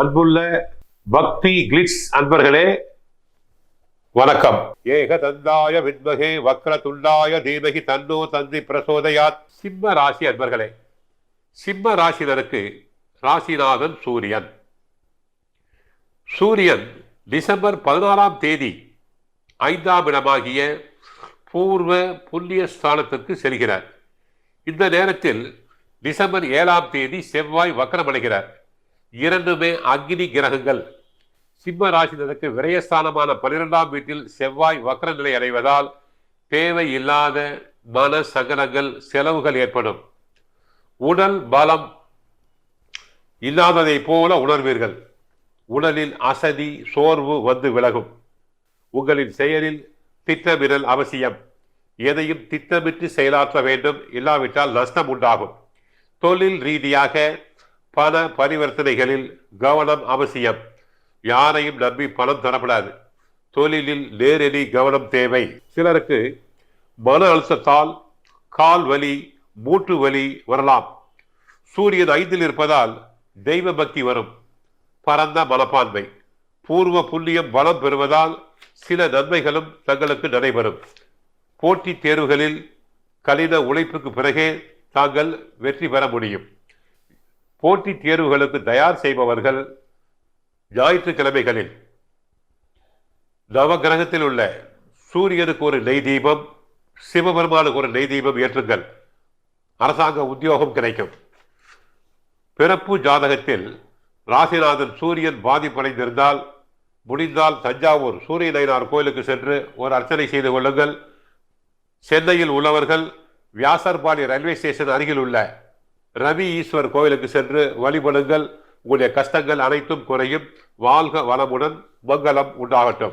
அன்புள்ள பக்தி கிளிட்ஸ் அன்பர்களே வணக்கம். ஏக தந்தாய வித்மகே வக்ர துண்டாய தீமகி தன்னோ தந்தி பிரசோதயாத். சிம்ம ராசி அன்பர்களே சிம்ம ராசினருக்கு ராசிநாதன் சூரியன். சூரியன் டிசம்பர் பதினாறாம் தேதி ஐந்தாம் இடமாகிய பூர்வ புண்ணிய ஸ்தானத்திற்கு செல்கிறார். இந்த நேரத்தில் டிசம்பர் ஏழாம் தேதி செவ்வாய் வக்கரமடைகிறார். இரண்டுமே அக்னி கிரகங்கள். சிம்ம ராசினருக்கு விரயஸ்தானமான பன்னிரெண்டாம் வீட்டில் செவ்வாய் வக்கர நிலை அடைவதால் தேவையில்லாத மன சங்கடங்கள் செலவுகள் ஏற்படும். உடல் பலம் இல்லாததை போல உணர்வீர்கள். உடலில் அசதி சோர்வு வந்து விலகும். உங்களின் செயலில் திட்டமிடல் அவசியம். எதையும் திட்டமிட்டு செயலாற்ற வேண்டும். இல்லாவிட்டால் நஷ்டம் உண்டாகும். தொழில் ரீதியாக பண பரிவர்த்தனைகளில் கவனம் அவசியம். யாரையும் நம்பி பணம் தரப்படாது. தொழிலில் நேரடி கவனம் தேவை. சிலருக்கு மன அழுத்தத்தால் கால் வலி மூட்டு வலி வரலாம். சூரியன் ஐந்தில் இருப்பதால் தெய்வ பக்தி வரும். பரந்த மனப்பான்மை. பூர்வ புண்ணியம் பலம் பெறுவதால் சில நன்மைகளும் தங்களுக்கு நடைபெறும். போட்டித் தேர்வுகளில் கடின உழைப்புக்கு பிறகே தாங்கள் வெற்றி பெற முடியும். போட்டித் தேர்வுகளுக்கு தயார் செய்பவர்கள் ஞாயிற்றுக்கிழமைகளில் நவகிரகத்தில் உள்ள சூரியனுக்கு ஒரு நெய் தீபம் சிவபெருமானுக்கு ஒரு நெய் தீபம் ஏற்றுங்கள். அரசாங்க உத்தியோகம் கிடைக்கும். பிறப்பு ஜாதகத்தில் ராசிநாதன் சூரியன் பாதிப்படைந்திருந்தால் முடிந்தால் தஞ்சாவூர் சூரிய நயினார் கோயிலுக்கு சென்று ஒரு அர்ச்சனை செய்து கொள்ளுங்கள். சென்னையில் உள்ளவர்கள் வியாசர்பாடி ரயில்வே ஸ்டேஷன் அருகில் உள்ள ரவி ஈஸ்வர் கோயிலுக்கு சென்று வழிபடுங்கள். உங்களுடைய கஷ்டங்கள் அனைத்தும் குறையும். வாழ்க வளமுடன். மங்களம் உண்டாகட்டும்.